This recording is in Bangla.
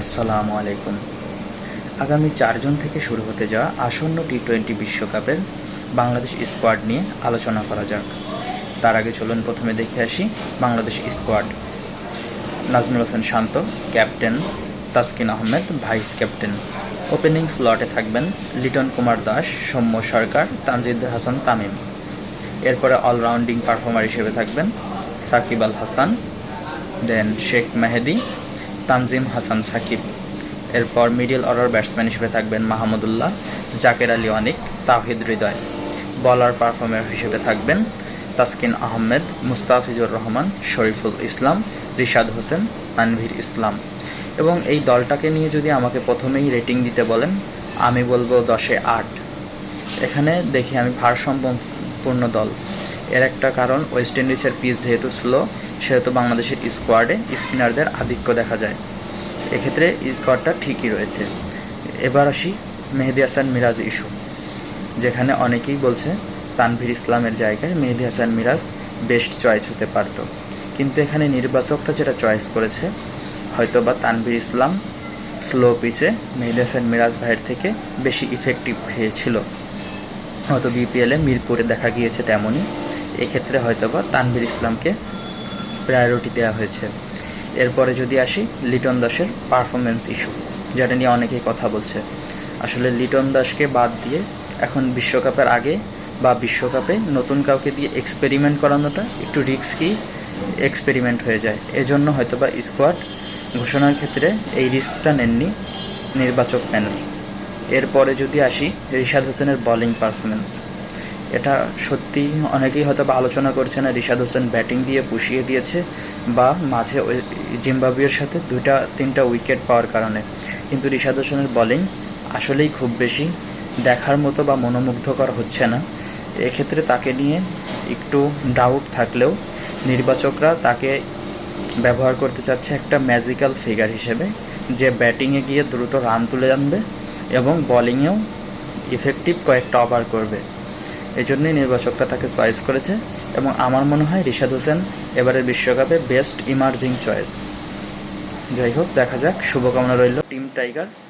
আসসালামু আলাইকুম। আগামী চারজন থেকে শুরু হতে যাওয়া আসন্ন টি টোয়েন্টি বিশ্বকাপের বাংলাদেশ স্কোয়াড নিয়ে আলোচনা করা যাক। তার আগে চলুন প্রথমে দেখে আসি Bangladesh squad. Najmul Hossain Shanto, captain. Taskin Ahmed, vice captain. Opening স্লটে থাকবেন লিটন কুমার দাস, সৌম্য সরকার, তানজিদ হাসান তামিম। এরপরে অলরাউন্ডিং পারফর্মার হিসেবে থাকবেন সাকিব আল হাসান, দেন শেখ মেহেদি তানজিম হাসান সাকিব। এরপর মিডল অর্ডার ব্যাটসম্যান হিসেবে থাকবেন মাহমুদুল্লাহ জাকের আলী অনিক তাহিদ হৃদয়। বলার পারফর্মার হিসেবে থাকবেন তাসকিন আহমেদ, মুস্তাফিজুর রহমান, শরীফুল ইসলাম, রিশাদ হোসেন, তানভীর ইসলাম। এবং এই দলটাকে নিয়ে যদি আমাকে প্রথমেই রেটিং দিতে বলেন, আমি বলব দশে আট। এখানে দেখি আমি ভারসাম্যপূর্ণ দল। এর একটা কারণ ওয়েস্ট ইন্ডিজের পিচ যেহেতু স্লো সেহেতু বাংলাদেশের স্কোয়াডে স্পিনারদের আধিক্য দেখা যায়। এক্ষেত্রে স্কোয়াডটা ঠিকই রয়েছে। এবার আসি মেহেদি হাসান মিরাজ ইস্যু যেখানে অনেকেই বলছে তানভীর ইসলামের জায়গায় মেহেদি হাসান মিরাজ বেস্ট চয়েস হতে পারত। কিন্তু এখানে নির্বাচকটা যেটা চয়েস করেছে হয়তো বা তানভীর ইসলাম স্লো পিচে মেহেদি হাসান মিরাজ ভাইয়ের থেকে বেশি ইফেক্টিভ খেয়েছিল। হয়তো বিপিএলে মিরপুরে দেখা গিয়েছে তেমনই। এক্ষেত্রে হয়তো বা তানভীর ইসলামকে প্রায়োরিটি দেওয়া হয়েছে। এরপরে যদি আসি, লিটন দাসের পারফরমেন্স ইস্যু যেটা নিয়ে অনেকেই কথা বলছে। আসলে লিটন দাসকে বাদ দিয়ে এখন বিশ্বকাপের আগে বা বিশ্বকাপে নতুন কাউকে দিয়ে এক্সপেরিমেন্ট করানোটা একটু রিস্কি এক্সপেরিমেন্ট হয়ে যায়। এজন্য হয়তো বা স্কোয়াড ঘোষণার ক্ষেত্রে এই রিস্কটা নেননি নির্বাচক প্যানেল এরপরে যদি আসি, রিশাদ হোসেনের বোলিং পারফরমেন্স এটা সত্যি অনেকেই হয়তো বা আলোচনা করছে না, রিশাদ হোসেন ব্যাটিং দিয়ে পুষিয়ে দিয়েছে বা মাঝে জিম্বাবুয়ের সাথে দুইটা, তিনটা উইকেট পাওয়ার কারণে। কিন্তু রিশাদ হোসেনের বোলিং আসলেই খুব বেশি দেখার মতো বা মনোমুগ্ধকর হচ্ছে না। এক্ষেত্রে তাকে নিয়ে একটু ডাউট থাকলেও নির্বাচকরা তাকে ব্যবহার করতে চাচ্ছে একটা ম্যাজিক্যাল ফিগার হিসেবে, যে ব্যাটিংয়ে গিয়ে দ্রুত রান তুলে আনবে এবং বলিংয়েও ইফেক্টিভ কয়েকটা ওভার করবে। এই জন্যই নির্বাচকরা তাকে চয়েস করেছে এবং আমার মনে হয় রিশাদ হোসেন এবারের বিশ্বকাপে বেস্ট ইমার্জিং চয়েস যাই হোক, দেখা যাক, শুভকামনা রইল। Team tiger